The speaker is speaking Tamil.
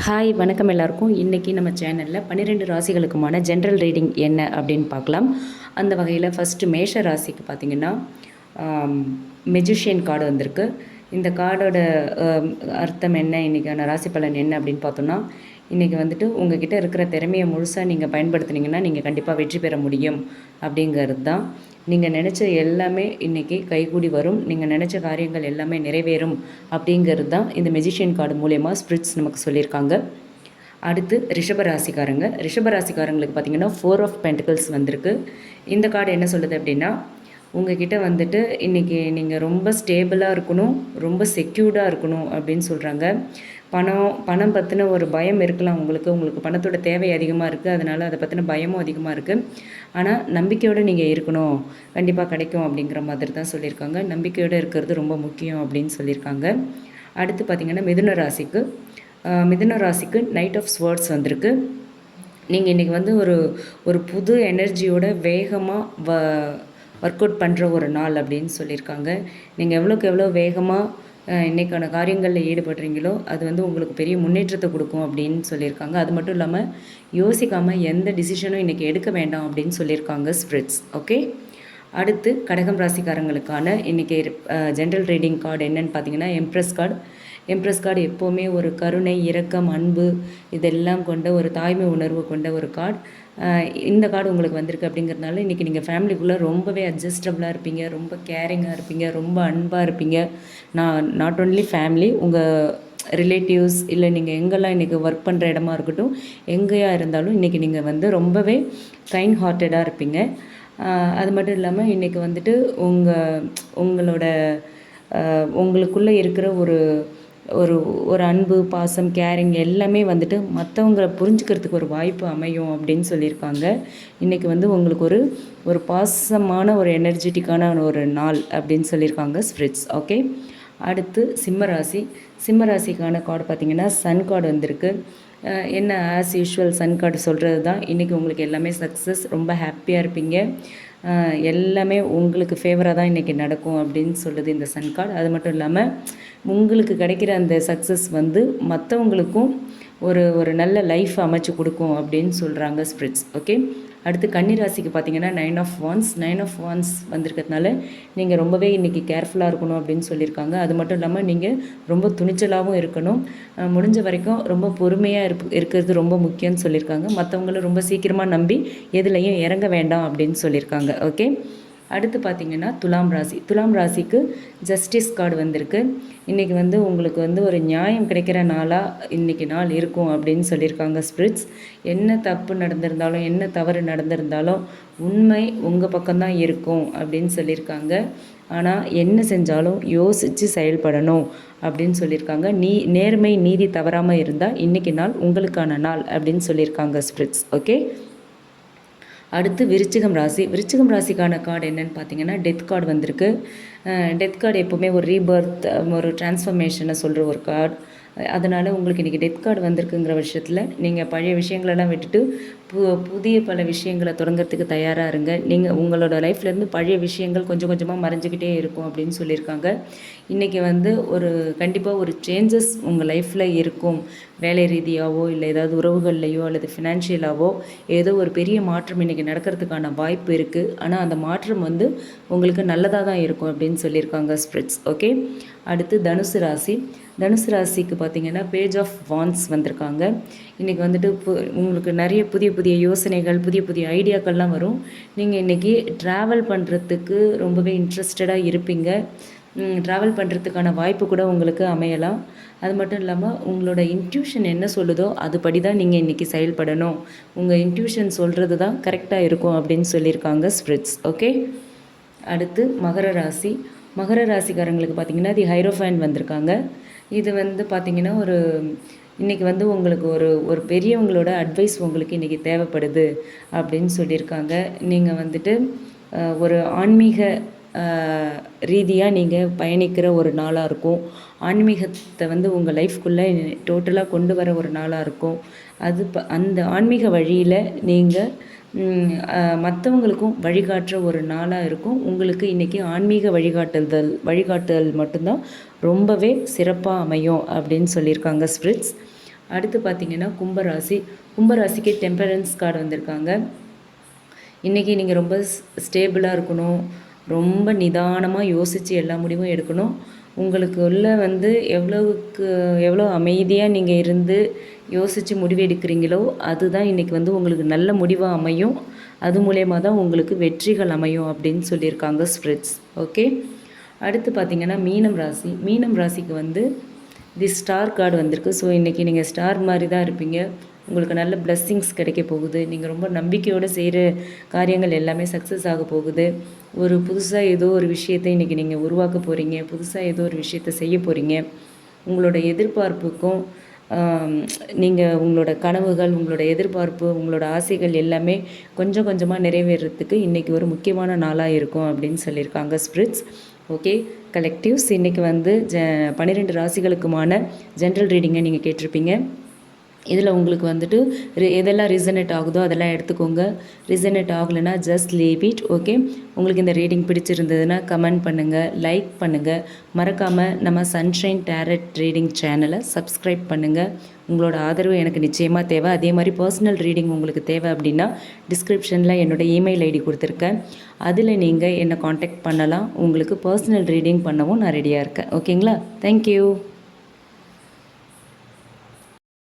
ஹாய் வணக்கம் எல்லாருக்கும். இன்றைக்கி நம்ம சேனலில் பன்னிரெண்டு ராசிகளுக்குமான ஜென்ரல் ரீடிங் என்ன அப்படின்னு பார்க்கலாம். அந்த வகையில் ஃபஸ்ட்டு மேஷ ராசிக்கு பார்த்திங்கன்னா மெஜிஷியன் கார்டு வந்திருக்கு. இந்த கார்டோட அர்த்தம் என்ன? இன்றைக்கான ராசி பலன் என்ன அப்படின்னு பார்த்தோன்னா இன்றைக்கி வந்துட்டு உங்ககிட்ட இருக்கிற திறமையை முழுசாக நீங்கள் பயன்படுத்துனீங்கன்னா நீங்கள் கண்டிப்பாக வெற்றி பெற முடியும் அப்படிங்கிறது தான் நீங்கள் நினச்ச எல்லாமே இன்றைக்கி கைகூடி வரும். நீங்கள் நினச்ச காரியங்கள் எல்லாமே நிறைவேறும் அப்படிங்கிறது தான் இந்த மெஜிஷியன் கார்டு மூலயமா ஸ்பிரிட்ஸ் நமக்கு சொல்லியிருக்காங்க. அடுத்து ரிஷபராசிக்காரங்க. ரிஷபராசிக்காரங்களுக்கு பார்த்தீங்கன்னா ஃபோர் ஆஃப் பென்டிகல்ஸ் வந்திருக்கு. இந்த கார்டு என்ன சொல்லுது அப்படின்னா உங்ககிட்ட வந்துட்டு இன்றைக்கி நீங்கள் ரொம்ப ஸ்டேபிளாக இருக்கணும் ரொம்ப செக்யூர்டாக இருக்கணும் அப்படின்னு சொல்கிறாங்க பணம் பணம் பற்றின ஒரு பயம் இருக்கலாம் உங்களுக்கு. உங்களுக்கு பணத்தோட தேவை அதிகமாக இருக்குது அதனால் அதை பற்றின பயமும் அதிகமாக இருக்குது ஆனால் நம்பிக்கையோடு நீங்கள் இருக்கணும். கண்டிப்பாக கிடைக்கும் அப்படிங்கிற மாதிரி தான் சொல்லியிருக்காங்க. நம்பிக்கையோடு இருக்கிறது ரொம்ப முக்கியம் அப்படின்னு சொல்லியிருக்காங்க. அடுத்து பார்த்திங்கன்னா மிதுன ராசிக்கு. மிதுன ராசிக்கு நைட் ஆஃப் ஸ்வேர்ட்ஸ் வந்திருக்கு. நீங்கள் இன்றைக்கி வந்து ஒரு ஒரு புது எனர்ஜியோட வேகமாக வ ஒர்க் அவுட் பண்ணுற ஒரு நாள் அப்படின்னு சொல்லியிருக்காங்க. நீங்கள் எவ்வளோக்கு எவ்வளோ வேகமாக இன்றைக்கான காரியங்களில் ஈடுபடுறீங்களோ அது வந்து உங்களுக்கு பெரிய முன்னேற்றத்தை கொடுக்கும் அப்படின்னு சொல்லியிருக்காங்க. அது மட்டும் இல்லாமல் யோசிக்காமல் எந்த டிசிஷனும் இன்றைக்கி எடுக்க வேண்டாம் அப்படின்னு சொல்லியிருக்காங்க ஸ்பிரிட்ஸ் ஓகே அடுத்து கடகம் ராசிக்காரங்களுக்கான இன்றைக்கி ஜென்ரல் ரீடிங் கார்டு என்னென்னு பார்த்தீங்கன்னா எம்ப்ரெஸ் கார்டு எம்ப்ரெஸ் கார்டு எப்போவுமே ஒரு கருணை இரக்கம் அன்பு இதெல்லாம் கொண்ட ஒரு தாய்மை உணர்வு கொண்ட ஒரு கார்டு இந்த கார்டு உங்களுக்கு வந்திருக்கு அப்படிங்கிறதுனால இன்றைக்கி நீங்கள் ஃபேமிலிக்குள்ளே ரொம்பவே அட்ஜஸ்டபுளாக இருப்பீங்க ரொம்ப கேரிங்காக இருப்பீங்க ரொம்ப அன்பாக இருப்பீங்க. நான் நாட் ஒன்லி ஃபேமிலி உங்கள் ரிலேட்டிவ்ஸ் இல்லை நீங்கள் எங்கெல்லாம் இன்றைக்கி ஒர்க் பண்ணுற இடமா இருக்கட்டும் எங்கேயா இருந்தாலும் இன்றைக்கி நீங்கள் வந்து ரொம்பவே கைண்ட் ஹார்ட்டடாக இருப்பீங்க அது மட்டும் இல்லாமல் இன்றைக்கி வந்துட்டு உங்கள் உங்களோட உங்களுக்குள்ளே இருக்கிற ஒரு ஒரு ஒரு அன்பு பாசம் கேரிங் எல்லாமே வந்துட்டு மற்றவங்கள புரிஞ்சுக்கிறதுக்கு ஒரு வாய்ப்பு அமையும் அப்படின்னு சொல்லியிருக்காங்க. இன்றைக்கி வந்து உங்களுக்கு ஒரு ஒரு பாசமான ஒரு எனர்ஜெட்டிக்கான ஒரு நாள் அப்படின்னு சொல்லியிருக்காங்க ஸ்பிரிட்ஸ். ஓகே அடுத்து சிம்மராசி. சிம்மராசிக்கான கார்டு பார்த்தீங்கன்னா சன் கார்டு வந்திருக்கு. என்ன ஆஸ் யூஷுவல் சன் கார்டு சொல்கிறது தான் இன்றைக்கி உங்களுக்கு எல்லாமே சக்ஸஸ் ரொம்ப ஹாப்பியாக இருப்பீங்க. எல்லாமே உங்களுக்கு ஃபேவராக தான் இன்றைக்கி நடக்கும் அப்படின்னு சொல்லுது இந்த சன் கார்டு அது மட்டும் இல்லாமல் உங்களுக்கு கிடைக்கிற அந்த சக்ஸஸ் வந்து மற்றவங்களுக்கும் ஒரு ஒரு நல்ல லைஃப் அமைச்சு கொடுக்கும் அப்படின்னு சொல்கிறாங்க ஸ்பிரிட்ஸ் ஓகே அடுத்து கன்னிராசிக்கு பார்த்தீங்கன்னா nine of wands nine of wands வந்திருக்கிறதுனால நீங்கள் ரொம்பவே இன்றைக்கி கேர்ஃபுல்லாக இருக்கணும் அப்படின்னு சொல்லியிருக்காங்க. அது மட்டும் இல்லாமல் நீங்கள் ரொம்ப துணிச்சலாகவும் இருக்கணும். முடிஞ்ச வரைக்கும் ரொம்ப பொறுமையாக இருப் இருக்கிறது ரொம்ப முக்கியம்னு சொல்லியிருக்காங்க. மற்றவங்கள ரொம்ப சீக்கிரமாக நம்பி எதுலேயும் இறங்க வேண்டாம் அப்படின்னு சொல்லியிருக்காங்க. ஓகே அடுத்து பார்த்தீங்கன்னா துலாம் ராசி. துலாம் ராசிக்கு ஜஸ்டிஸ் கார்டு வந்திருக்கு. இன்றைக்கி வந்து உங்களுக்கு வந்து ஒரு நியாயம் கிடைக்கிற நாளாக இன்றைக்கி நாள் இருக்கும் அப்படின்னு சொல்லியிருக்காங்க ஸ்பிரிட்ஸ். என்ன தப்பு நடந்திருந்தாலும் என்ன தவறு நடந்திருந்தாலும் உண்மை உங்கள் பக்கம்தான் இருக்கும் அப்படின்னு சொல்லியிருக்காங்க. ஆனால் என்ன செஞ்சாலும் யோசித்து செயல்படணும் அப்படின்னு சொல்லியிருக்காங்க. நீ நேர்மை நீதி தவறாமல் இருந்தால் இன்றைக்கி நாள் உங்களுக்கான நாள் அப்படின்னு சொல்லியிருக்காங்க ஸ்பிரிட்ஸ். ஓகே? அடுத்து விருச்சிகம் ராசி. விருச்சிகம் ராசிக்கான கார்டு என்னன்னு பார்த்தீங்கன்னா டெத் கார்டு வந்திருக்கு. டெத் கார்டு எப்போவுமே ஒரு ரீபர்த் ஒரு டிரான்ஸ்ஃபர்மேஷனை சொல்கிற ஒரு கார்டு அதனால் உங்களுக்கு இன்றைக்கி டெத் கார்டு வந்திருக்குங்கிற விஷயத்தில் நீங்கள் பழைய விஷயங்களெல்லாம் விட்டுட்டு பு புதிய பல விஷயங்களை தொடங்கிறதுக்கு தயாராக இருங்க. நீங்கள் உங்களோட லைஃப்லேருந்து பழைய விஷயங்கள் கொஞ்சம் கொஞ்சமாக மறைஞ்சிக்கிட்டே இருக்கும் அப்படின்னு சொல்லியிருக்காங்க. இன்றைக்கி வந்து ஒரு கண்டிப்பாக ஒரு சேஞ்சஸ் உங்கள் லைஃப்பில் இருக்கும். வேலை ரீதியாகவோ இல்லை ஏதாவது உறவுகள்லையோ அல்லது ஃபினான்ஷியலாகவோ ஏதோ ஒரு பெரிய மாற்றம் இன்றைக்கி நடக்கிறதுக்கான வாய்ப்பு இருக்குது ஆனால் அந்த மாற்றம் வந்து உங்களுக்கு நல்லதாக தான் இருக்கும் அப்படின்னு சொல்லியிருக்காங்க ஸ்ப்ரிட்ஸ் ஓகே அடுத்து தனுசு ராசி. தனுசு ராசிக்கு பார்த்தீங்கன்னா பேஜ் ஆஃப் வான்ஸ் வந்திருக்காங்க. இன்றைக்கி வந்துட்டு பு உங்களுக்கு நிறைய புதிய புதிய யோசனைகள் புதிய புதிய ஐடியாக்கள்லாம் வரும். நீங்கள் இன்றைக்கி ட்ராவல் பண்ணுறதுக்கு ரொம்பவே இன்ட்ரெஸ்டடாக இருப்பீங்க. ட்ராவல் பண்ணுறதுக்கான வாய்ப்பு கூட உங்களுக்கு அமையலாம். அது மட்டும் இல்லாமல் உங்களோட இன்ட்யூஷன் என்ன சொல்லுதோ அதுபடி தான் நீங்கள் இன்றைக்கி செயல்படணும். உங்கள் இன்ட்யூஷன் சொல்கிறது தான் கரெக்டாக இருக்கும் அப்படின்னு சொல்லியிருக்காங்க ஸ்ப்ரிட்ஸ் ஓகே அடுத்து மகர ராசி. மகர ராசிக்காரங்களுக்கு பார்த்தீங்கன்னா தி ஹைரோஃபைன் வந்திருக்காங்க. இது வந்து பார்த்திங்கன்னா ஒரு இன்றைக்கி வந்து உங்களுக்கு ஒரு ஒரு பெரியவங்களோட அட்வைஸ் உங்களுக்கு இன்றைக்கி தேவைப்படுது அப்படின்னு சொல்லியிருக்காங்க. நீங்கள் வந்துட்டு ஒரு ஆன்மீக ரீதியாக நீங்கள் பயணிக்கிற ஒரு நாளாக இருக்கும். ஆன்மீகத்தை வந்து உங்கள் லைஃப்குள்ளே டோட்டலாக கொண்டு வர ஒரு நாளாக இருக்கும். அது ப அந்த ஆன்மீக வழியில் நீங்கள் மற்றவங்களுக்கும் வழிகாட்டுற ஒரு நாளாக இருக்கும். உங்களுக்கு இன்றைக்கி ஆன்மீக வழிகாட்டுதல் வழிகாட்டுதல் மட்டும்தான் ரொம்பவே சிறப்பாக அமையும் அப்படின்னு சொல்லியிருக்காங்க ஸ்பிரிட்ஸ். அடுத்து பார்த்தீங்கன்னா கும்பராசி. கும்பராசிக்கு டெம்பரன்ஸ் கார்டு வந்திருக்காங்க. இன்றைக்கி நீங்கள் ரொம்ப ஸ்டேபிளாக இருக்கணும். ரொம்ப நிதானமாக யோசித்து எல்லா முடிவும் எடுக்கணும். உங்களுக்கு உள்ள வந்து எவ்வளவுக்கு எவ்வளோ அமைதியாக நீங்கள் இருந்து யோசித்து முடிவு எடுக்கிறீங்களோ அதுதான் இன்றைக்கி வந்து உங்களுக்கு நல்ல முடிவாக அமையும். அது மூலயமா தான் உங்களுக்கு வெற்றிகள் அமையும் அப்படின்னு சொல்லியிருக்காங்க ஸ்ப்ரெட்ஸ். ஓகே? அடுத்து பார்த்தீங்கன்னா மீனம் ராசி. மீனம் ராசிக்கு வந்து தி ஸ்டார் கார்டு வந்திருக்கு. ஸோ இன்றைக்கி நீங்கள் ஸ்டார் மாதிரி தான் இருப்பீங்க. உங்களுக்கு நல்ல பிளஸ்ஸிங்ஸ் கிடைக்க போகுது. நீங்கள் ரொம்ப நம்பிக்கையோடு செய்கிற காரியங்கள் எல்லாமே சக்ஸஸ் ஆக போகுது. ஒரு புதுசாக ஏதோ ஒரு விஷயத்தை இன்றைக்கி நீங்கள் உருவாக்க போகிறீங்க புதுசாக ஏதோ ஒரு விஷயத்தை செய்ய போகிறீங்க உங்களோட எதிர்பார்ப்புக்கும் நீங்கள் உங்களோட கனவுகள் உங்களோட எதிர்பார்ப்பு உங்களோட ஆசைகள் எல்லாமே கொஞ்சம் கொஞ்சமாக நிறைவேறதுக்கு இன்றைக்கி ஒரு முக்கியமான நாளாக இருக்கும் அப்படின்னு சொல்லியிருக்காங்க ஸ்பிரிட்ஸ் ஓகே கலெக்டிவ்ஸ் இன்றைக்கி வந்து ஜ பன்னிரெண்டு ராசிகளுக்குமான ஜென்ரல் ரீடிங்கை நீங்கள் கேட்டிருப்பீங்க. இதில் உங்களுக்கு வந்துட்டு ரி- எதெல்லாம் ரிசனேட் ஆகுதோ அதெல்லாம் எடுத்துக்கோங்க. ரிசனேட் ஆகலைன்னா ஜஸ்ட் லீவ் இட் ஓகே உங்களுக்கு இந்த ரீடிங் பிடிச்சிருந்ததுன்னா கமெண்ட் பண்ணுங்கள் லைக் பண்ணுங்கள் மறக்காமல் நம்ம சன்ஷைன் டேரட் ரீடிங் சேனலை சப்ஸ்கிரைப் பண்ணுங்கள் உங்களோட ஆதரவு எனக்கு நிச்சயமாக தேவை. அதே மாதிரி பர்சனல் ரீடிங் உங்களுக்கு தேவை அப்படின்னா டிஸ்கிரிப்ஷனில் என்னோட இமெயில் ஐடி கொடுத்துருக்கேன். அதில் நீங்கள் என்னை காண்டாக்ட் பண்ணலாம் உங்களுக்கு பர்சனல் ரீடிங் பண்ணவும் நான் ரெடியாக இருக்கேன். ஓகேங்களா தேங்க்யூ